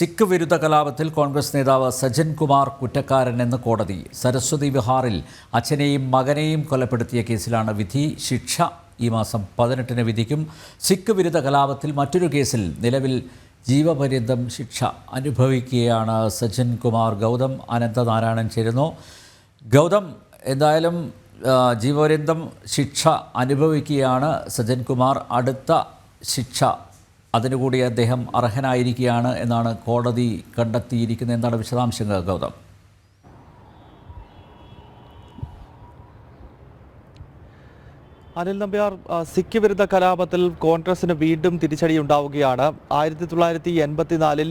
സിഖ് വിരുദ്ധ കലാപത്തിൽ കോൺഗ്രസ് നേതാവ് സജ്ജൻ കുമാർ കുറ്റക്കാരനെന്ന് കോടതി. സരസ്വതി വിഹാറിൽ അച്ഛനെയും മകനെയും കൊലപ്പെടുത്തിയ കേസിലാണ് വിധി. ശിക്ഷ ഈ മാസം പതിനെട്ടിന് വിധിക്കും. സിഖ് വിരുദ്ധ കലാപത്തിൽ മറ്റൊരു കേസിൽ നിലവിൽ ജീവപര്യന്തം ശിക്ഷ അനുഭവിക്കുകയാണ് സജ്ജൻ കുമാർ. ഗൗതം അനന്തനാരായണൻ ചേരുന്നു. ഗൗതം എന്തായാലും ജീവപര്യന്തം ശിക്ഷ അനുഭവിക്കുകയാണ് സജ്ജൻ കുമാർ. അടുത്ത ശിക്ഷ അതിനുകൂടി അദ്ദേഹം അർഹനായിരിക്കുകയാണ് എന്നാണ് കോടതി കണ്ടെത്തിയിരിക്കുന്നത് എന്താണ് വിശദാംശങ്ങൾ ഗൗതം? അനിൽ നമ്പ്യാർ സിഖ് വിരുദ്ധ കലാപത്തിൽ കോൺഗ്രസിന് വീണ്ടും തിരിച്ചടി ഉണ്ടാവുകയാണ് ആയിരത്തി തൊള്ളായിരത്തി എൺപത്തിനാലിൽ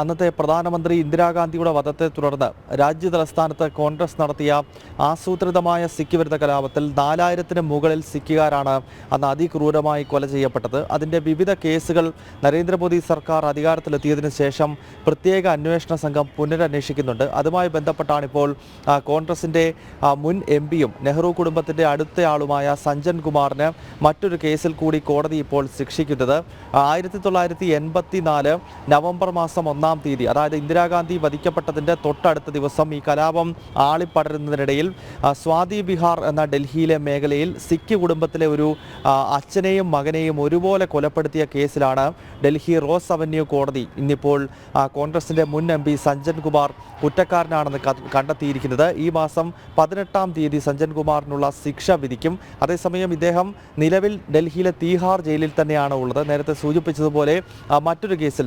അന്നത്തെ പ്രധാനമന്ത്രി ഇന്ദിരാഗാന്ധിയുടെ വധത്തെ തുടർന്ന് രാജ്യ തലസ്ഥാനത്ത് കോൺഗ്രസ് നടത്തിയ ആസൂത്രിതമായ സിഖ് വിരുദ്ധ കലാപത്തിൽ നാലായിരത്തിന് മുകളിൽ സിഖുകാരാണ് അന്ന് അതിക്രൂരമായി കൊല ചെയ്യപ്പെട്ടത്. അതിന്റെ വിവിധ കേസുകൾ നരേന്ദ്രമോദി സർക്കാർ അധികാരത്തിലെത്തിയതിനു ശേഷം പ്രത്യേക അന്വേഷണ സംഘം പുനരന്വേഷിക്കുന്നുണ്ട്. അതുമായി ബന്ധപ്പെട്ടാണിപ്പോൾ കോൺഗ്രസിന്റെ മുൻ എം പിയും നെഹ്റു കുടുംബത്തിന്റെ അടുത്തയാളുമായ സഞ്ജൻ കുമാറിന് മറ്റൊരു കേസിൽ കൂടി കോടതി ഇപ്പോൾ ശിക്ഷിക്കുന്നത്. ആയിരത്തി തൊള്ളായിരത്തി എൺപത്തി നാല് നവംബർ മാസം ഒന്നാം തീയതി അതായത് ഇന്ദിരാഗാന്ധി വധിക്കപ്പെട്ടതിന്റെ തൊട്ടടുത്ത ദിവസം ഈ കലാപം ആളിപ്പടരുന്നതിനിടയിൽ സ്വാതി ബിഹാർ എന്ന ഡൽഹിയിലെ മേഖലയിൽ സിഖ് കുടുംബത്തിലെ ഒരു അച്ഛനെയും മകനെയും ഒരുപോലെ കൊലപ്പെടുത്തിയ കേസിലാണ് ഡൽഹി റോസ് അവന്യൂ കോടതി ഇന്നിപ്പോൾ കോൺഗ്രസിന്റെ മുൻ എം പി സഞ്ജൻ കുമാർ കുറ്റക്കാരനാണെന്ന് കണ്ടെത്തിയിരിക്കുന്നത്. ഈ മാസം പതിനെട്ടാം തീയതി സഞ്ജൻ കുമാറിനുള്ള ശിക്ഷ വിധിക്കും. അതേസമയം ഇദ്ദേഹം നിലവിൽ ഡൽഹിയിലെ തീഹാർ ജയിലിൽ തന്നെയാണ് ഉള്ളത്. നേരത്തെ സൂചിപ്പിച്ചതുപോലെ മറ്റൊരു കേസിൽ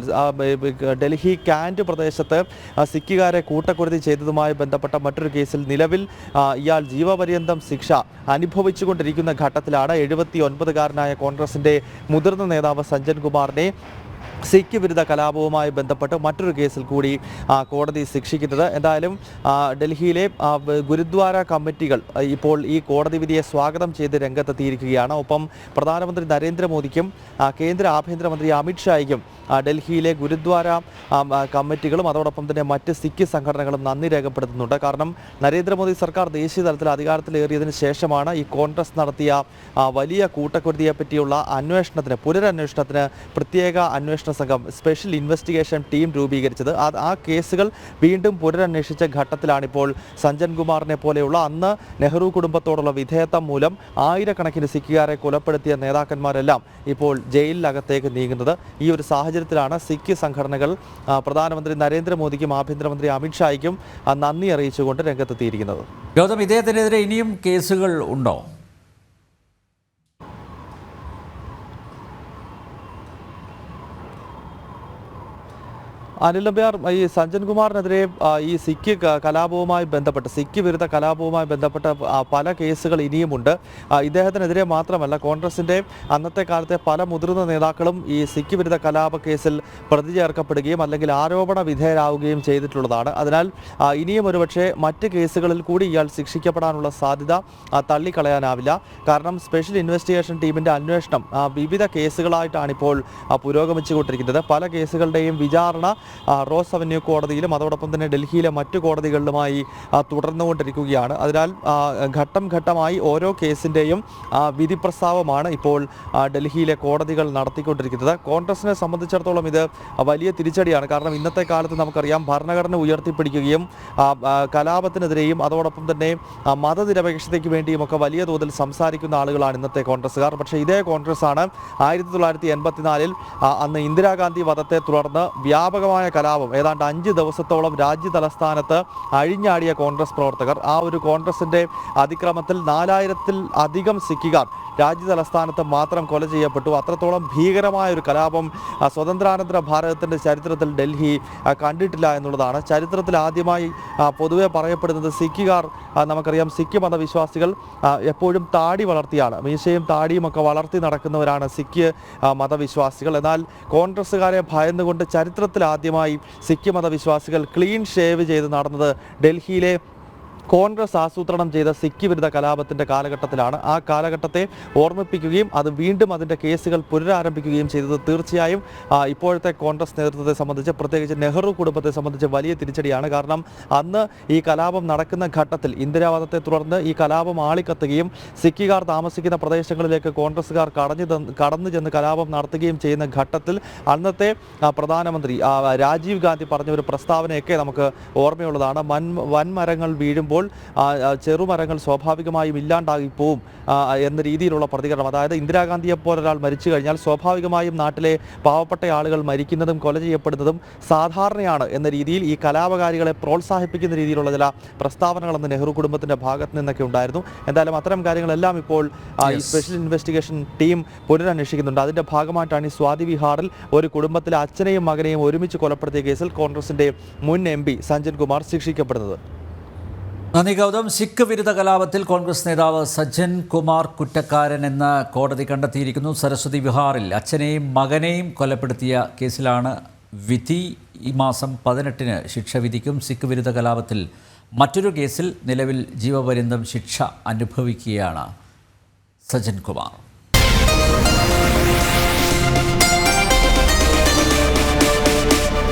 ഡൽഹി ക്യാന്റ് പ്രദേശത്ത് സിഖുകാരെ കൂട്ടക്കുരുതി ചെയ്തതുമായി ബന്ധപ്പെട്ട മറ്റൊരു കേസിൽ നിലവിൽ ഇയാൾ ജീവപര്യന്തം ശിക്ഷ അനുഭവിച്ചുകൊണ്ടിരിക്കുന്ന ഘട്ടത്തിലാണ് എഴുപത്തി ഒൻപതുകാരനായ കോൺഗ്രസിന്റെ മുതിർന്ന നേതാവ് സഞ്ജൻ കുമാറിനെ സിഖ് വിരുദ്ധ കലാപവുമായി ബന്ധപ്പെട്ട് മറ്റൊരു കേസിൽ കൂടി കോടതി ശിക്ഷിക്കുന്നത്. എന്തായാലും ഡൽഹിയിലെ ഗുരുദ്വാര കമ്മിറ്റികൾ ഇപ്പോൾ ഈ കോടതി വിധിയെ സ്വാഗതം ചെയ്ത് രംഗത്തെത്തിയിരിക്കുകയാണ്. ഒപ്പം പ്രധാനമന്ത്രി നരേന്ദ്രമോദിക്കും കേന്ദ്ര ആഭ്യന്തരമന്ത്രി അമിത്ഷായ്ക്കും ഡൽഹിയിലെ ഗുരുദ്വാര കമ്മിറ്റികളും അതോടൊപ്പം തന്നെ മറ്റ് സിഖ് സംഘടനകളും നന്ദി രേഖപ്പെടുത്തുന്നുണ്ട്. കാരണം നരേന്ദ്രമോദി സർക്കാർ ദേശീയ തലത്തിൽ അധികാരത്തിലേറിയതിനു ശേഷമാണ് ഈ കോൺഗ്രസ് നടത്തിയ വലിയ കൂട്ടക്കുരുതിയെ പറ്റിയുള്ള അന്വേഷണത്തിന് പുനരന്വേഷണത്തിന് പ്രത്യേക അന്വേഷണ സംഘം സ്പെഷ്യൽ ഇൻവെസ്റ്റിഗേഷൻ ടീം രൂപീകരിച്ചത്. ആ- കേസുകൾ വീണ്ടും പുനരന്വേഷിച്ച ഘട്ടത്തിലാണിപ്പോൾ സഞ്ജൻ കുമാറിനെ പോലെയുള്ള അന്ന് നെഹ്റു കുടുംബത്തോടുള്ള വിധേയത്വം മൂലം ആയിരക്കണക്കിന് സിഖുകാരെ കൊലപ്പെടുത്തിയ നേതാക്കന്മാരെല്ലാം ഇപ്പോൾ ജയിലിനകത്തേക്ക് നീങ്ങുന്നത് ഈ ഒരു സാഹചര്യത്തിലാണ് സിഖ് സംഘടനകൾ പ്രധാനമന്ത്രി നരേന്ദ്രമോദിക്കും ആഭ്യന്തരമന്ത്രി അമിത്ഷായ്ക്കും നന്ദി അറിയിച്ചുകൊണ്ട് രംഗത്തെത്തിയിരിക്കുന്നത്. ഗൗതം ഇദ്ദേഹത്തിനെതിരെ ഇനിയും കേസുകൾ ഉണ്ടോ? അനിൽ നമ്പ്യാർ ഈ സഞ്ജൻ കുമാറിനെതിരെ ഈ സിഖ് കലാപവുമായി ബന്ധപ്പെട്ട് സിഖ് വിരുദ്ധ കലാപവുമായി ബന്ധപ്പെട്ട പല കേസുകൾ ഇനിയുമുണ്ട്. ഇദ്ദേഹത്തിനെതിരെ മാത്രമല്ല കോൺഗ്രസിന്റെ അന്നത്തെ കാലത്തെ പല മുതിർന്ന നേതാക്കളും ഈ സിഖ് വിരുദ്ധ കലാപ കേസിൽ പ്രതി ചേർക്കപ്പെടുകയും അല്ലെങ്കിൽ ആരോപണ വിധേയരാവുകയും ചെയ്തിട്ടുള്ളതാണ്. അതിനാൽ ഇനിയും ഒരുപക്ഷെ മറ്റ് കേസുകളിൽ കൂടി ഇയാൾ ശിക്ഷിക്കപ്പെടാനുള്ള സാധ്യത തള്ളിക്കളയാനാവില്ല. കാരണം സ്പെഷ്യൽ ഇൻവെസ്റ്റിഗേഷൻ ടീമിന്റെ അന്വേഷണം വിവിധ കേസുകളായിട്ടാണ് ഇപ്പോൾ പുരോഗമിച്ചുകൊണ്ടിരിക്കുന്നത്. പല കേസുകളുടെയും വിചാരണ റോസ് അവന്യൂ കോടതിയിലും അതോടൊപ്പം തന്നെ ഡൽഹിയിലെ മറ്റു കോടതികളിലുമായി തുടർന്നുകൊണ്ടിരിക്കുകയാണ്. അതിനാൽ ഘട്ടം ഘട്ടമായി ഓരോ കേസിന്റെയും വിധി പ്രസ്താവമാണ് ഇപ്പോൾ ഡൽഹിയിലെ കോടതികൾ നടത്തിക്കൊണ്ടിരിക്കുന്നത്. കോൺഗ്രസിനെ സംബന്ധിച്ചിടത്തോളം ഇത് വലിയ തിരിച്ചടിയാണ്. കാരണം ഇന്നത്തെ കാലത്ത് നമുക്കറിയാം ഭരണഘടന ഉയർത്തിപ്പിടിക്കുകയും കലാപത്തിനെതിരെയും അതോടൊപ്പം തന്നെ മതനിരപേക്ഷതയ്ക്ക് വേണ്ടിയും ഒക്കെ വലിയ തോതിൽ സംസാരിക്കുന്ന ആളുകളാണ് ഇന്നത്തെ കോൺഗ്രസ്സുകാർ. പക്ഷേ ഇതേ കോൺഗ്രസ് ആണ് ആയിരത്തി തൊള്ളായിരത്തി എൺപത്തിനാലിൽ അന്ന് ഇന്ദിരാഗാന്ധി വധത്തെ തുടർന്ന് വ്യാപകമായ കലാപം. ഏതാണ്ട് അഞ്ച് ദിവസത്തോളം രാജ്യ തലസ്ഥാനത്ത് അഴിഞ്ഞാടിയ കോൺഗ്രസ് പ്രവർത്തകർ. ആ ഒരു കോൺഗ്രസിന്റെ അതിക്രമത്തിൽ നാലായിരത്തിൽ അധികം സിഖുകാർ രാജ്യ തലസ്ഥാനത്ത് മാത്രം കൊല ചെയ്യപ്പെട്ടു. അത്രത്തോളം ഭീകരമായ ഒരു കലാപം സ്വതന്ത്രാനന്തര ഭാരതത്തിന്റെ ചരിത്രത്തിൽ ഡൽഹി കണ്ടിട്ടില്ല എന്നുള്ളതാണ്. ചരിത്രത്തിൽ ആദ്യമായി പൊതുവെ പറയപ്പെടുന്നത് സിഖുകാർ നമുക്കറിയാം സിഖ് മതവിശ്വാസികൾ എപ്പോഴും താടി വളർത്തിയാണ്. മീശയും താടിയും ഒക്കെ വളർത്തി നടക്കുന്നവരാണ് സിഖ് മതവിശ്വാസികൾ. എന്നാൽ കോൺഗ്രസ്സുകാരെ ഭയന്നുകൊണ്ട് ചരിത്രത്തിൽ ആദ്യമായി സിഖ് മതവിശ്വാസികൾ ക്ലീൻ ഷേവ് ചെയ്ത് നടന്നത് ഡൽഹിയിലെ കോൺഗ്രസ് ആസൂത്രണം ചെയ്ത സിക്കി വിരുദ്ധ കലാപത്തിന്റെ കാലഘട്ടത്തിലാണ്. ആ കാലഘട്ടത്തെ ഓർമ്മിപ്പിക്കുകയും അത് വീണ്ടും അതിന്റെ കേസുകൾ പുനരാരംഭിക്കുകയും ചെയ്തത് തീർച്ചയായും ഇപ്പോഴത്തെ കോൺഗ്രസ് നേതൃത്വത്തെ സംബന്ധിച്ച് പ്രത്യേകിച്ച് നെഹ്റു കുടുംബത്തെ സംബന്ധിച്ച് വലിയ തിരിച്ചടിയാണ്. കാരണം അന്ന് ഈ കലാപം നടക്കുന്ന ഘട്ടത്തിൽ ഇന്ദിരാവാദത്തെ തുടർന്ന് ഈ കലാപം ആളിക്കത്തുകയും സിക്കിക്കാർ താമസിക്കുന്ന പ്രദേശങ്ങളിലേക്ക് കോൺഗ്രസ്സുകാർ കടഞ്ഞു കടന്നു ചെന്ന് കലാപം നടത്തുകയും ചെയ്യുന്ന ഘട്ടത്തിൽ അന്നത്തെ പ്രധാനമന്ത്രി രാജീവ് ഗാന്ധി പറഞ്ഞ ഒരു പ്രസ്താവനയൊക്കെ നമുക്ക് ഓർമ്മയുള്ളതാണ്. വൻ വൻമരങ്ങൾ വീഴുമ്പോൾ ആ, ചെറുമരങ്ങൾ സ്വാഭാവികമായും ഇല്ലാണ്ടായിപ്പോവും എന്ന രീതിയിലുള്ള പ്രതികരണം. അതായത് ഇന്ദിരാഗാന്ധിയെ പോലെ ഒരാൾ മരിച്ചു കഴിഞ്ഞാൽ സ്വാഭാവികമായും നാട്ടിലെ പാവപ്പെട്ട ആളുകൾ മരിക്കുന്നതും കൊല ചെയ്യപ്പെടുന്നതും സാധാരണയാണ് എന്ന രീതിയിൽ ഈ കലാപകാരികളെ പ്രോത്സാഹിപ്പിക്കുന്ന രീതിയിലുള്ള ചില പ്രസ്താവനകൾ അന്ന് നെഹ്റു കുടുംബത്തിന്റെ ഭാഗത്ത് നിന്നൊക്കെ ഉണ്ടായിരുന്നു. എന്തായാലും അത്തരം കാര്യങ്ങളെല്ലാം ഇപ്പോൾ ഈ സ്പെഷ്യൽ ഇൻവെസ്റ്റിഗേഷൻ ടീം പുനരന്വേഷിക്കുന്നുണ്ട്. അതിന്റെ ഭാഗമായിട്ടാണ് ഈ സ്വാതി വിഹാറിൽ ഒരു കുടുംബത്തിലെ അച്ഛനെയും മകനെയും ഒരുമിച്ച് കൊലപ്പെടുത്തിയ കേസിൽ കോൺഗ്രസിന്റെ മുൻ എം പി സഞ്ജൻ കുമാർ ശിക്ഷിക്കപ്പെടുന്നത്. നന്ദി ഗൗതം. സിഖ് വിരുദ്ധ കലാപത്തിൽ കോൺഗ്രസ് നേതാവ് സജ്ജൻ കുമാർ കുറ്റക്കാരൻ എന്ന് കോടതി കണ്ടെത്തിയിരിക്കുന്നു. സരസ്വതി വിഹാറിൽ അച്ഛനെയും മകനെയും കൊലപ്പെടുത്തിയ കേസിലാണ് വിധി. ഈ മാസം പതിനെട്ടിന് ശിക്ഷ വിധിക്കും. സിഖ് വിരുദ്ധ കലാപത്തിൽ മറ്റൊരു കേസിൽ നിലവിൽ ജീവപര്യന്തം ശിക്ഷ അനുഭവിക്കുകയാണ് സജ്ജൻ കുമാർ.